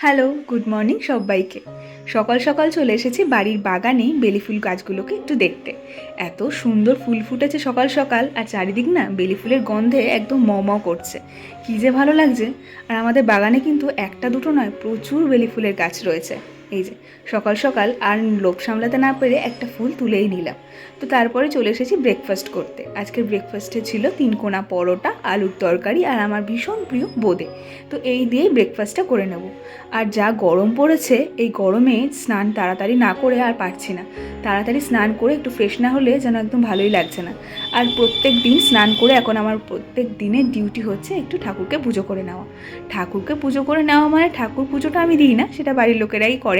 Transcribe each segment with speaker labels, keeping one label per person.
Speaker 1: Hello, good morning সবাইকে। সকাল সকাল চলে এসেছি বাড়ির বাগানে বেলি ফুল গাছগুলোকে একটু দেখতে। এত সুন্দর ফুল ফুটেছে সকাল সকাল, আর চারিদিক না বেলি ফুলের গন্ধে একদম ম ম করছে। কী যে ভালো লাগছে। আর আমাদের বাগানে কিন্তু একটা দুটো নয়, প্রচুর বেলি ফুলের গাছ রয়েছে। এই যে, সকাল সকাল আর লোভ সামলাতে না পেরে একটা ফুল তুলেই নিলাম। তো তারপরে চলে এসেছি ব্রেকফাস্ট করতে। আজকের ব্রেকফাস্টে ছিল তিনকোনা পরোটা, আলুর তরকারি আর আমার ভীষণ প্রিয় বোঁদে। তো এই দিয়েই ব্রেকফাস্টটা করে নেব। আর যা গরম পড়েছে, এই গরমে স্নান তাড়াতাড়ি না করে আর পারছি না। তাড়াতাড়ি স্নান করে একটু ফ্রেশ না হলে যেন একদম ভালোই লাগছে না। আর প্রত্যেক দিন স্নান করে এখন আমার প্রত্যেক দিনের ডিউটি হচ্ছে একটু ঠাকুরকে পুজো করে নেওয়া। ঠাকুরকে পুজো করে নেওয়া মানে ঠাকুর পুজোটা আমি দিই না, সেটা বাড়ির লোকেরাই করে।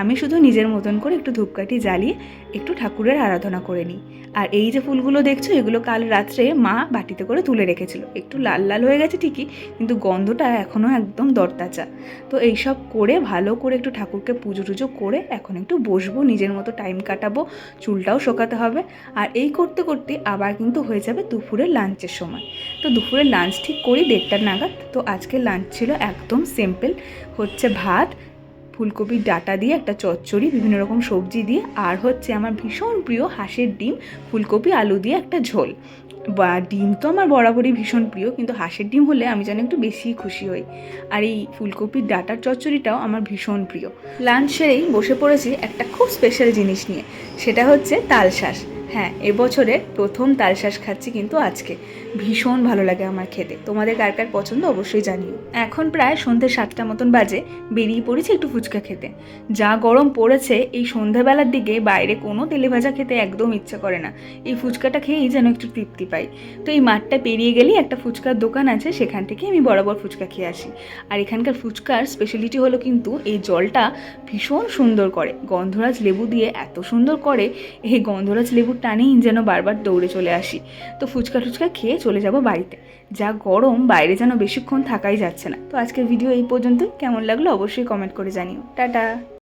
Speaker 1: আমি শুধু নিজের মতন করে একটু ধূপকাঠি জ্বালিয়ে একটু ঠাকুরের আরাধনা করে নিই। আর এই যে ফুলগুলো দেখছ, এগুলো কাল রাত্রে মা বাটিতে করে তুলে রেখেছিল। একটু লাল লাল হয়ে গেছে ঠিকই, কিন্তু গন্ধটা এখনও একদম দরতাচা তো এইসব করে, ভালো করে একটু ঠাকুরকে পুজো টুজো করে এখন একটু বসবো, নিজের মতো টাইম কাটাবো, চুলটাও শোকাতে হবে। আর এই করতে করতে আবার কিন্তু হয়ে যাবে দুপুরের লাঞ্চের সময়। তো দুপুরের লাঞ্চ ঠিক করি, দেড়টার নাগাদ। তো আজকে লাঞ্চ ছিল একদম সিম্পল, হচ্ছে ভাত ফুলকপির ডাটা দিয়ে একটা চচ্চড়ি, বিভিন্ন রকম সবজি দিয়ে, আর হচ্ছে আমার ভীষণ প্রিয় হাঁসের ডিম, ফুলকপি, আলু দিয়ে একটা ঝোল। বা ডিম তো আমার বরাবরই ভীষণ প্রিয়, কিন্তু হাঁসের ডিম হলে আমি যেন একটু বেশিই খুশি হই। আর এই ফুলকপির ডাটার চচ্চড়িটাও আমার ভীষণ প্রিয়। লাঞ্চ সেরেই বসে পড়েছি একটা খুব স্পেশাল জিনিস নিয়ে, সেটা হচ্ছে তালশাঁস। হ্যাঁ এবছরের প্রথম তালশাঁস খাচ্ছি কিন্তু আজকে। ভীষণ ভালো লাগে আমার খেতে। তোমাদের কার কার পছন্দ অবশ্যই জানিও। এখন প্রায় সন্ধ্যে সাতটা মতন বাজে, বেরিয়ে পড়েছি একটু ফুচকা খেতে। যা গরম পড়েছে, এই সন্ধ্যাবেলার দিকে বাইরে কোনো তেলে ভাজা খেতে একদম ইচ্ছা করে না। এই ফুচকাটা খেয়েই যেন একটু তৃপ্তি পাই। তো এই মাঠটা পেরিয়ে গেলেই একটা ফুচকার দোকান আছে, সেখান থেকে আমি বরাবর ফুচকা খেয়ে আসি। আর এখানকার ফুচকার স্পেশালিটি হলো কিন্তু, এই জলটা ভীষণ সুন্দর করে। গন্ধরাজ লেবু দিয়ে এত সুন্দর করে, এই গন্ধরাজ লেবুর টানেই যেন বারবার দৌড়ে চলে আসি। তো ফুচকা টুচকা খেয়ে চলে যাব বাড়িতে। যা গরম, বাইরে যেন বেশিক্ষণ থাকাই যাচ্ছে না। তো আজকের ভিডিও এই পর্যন্ত কেমন লাগল অবশ্যই কমেন্ট করে জানিও। টাটা!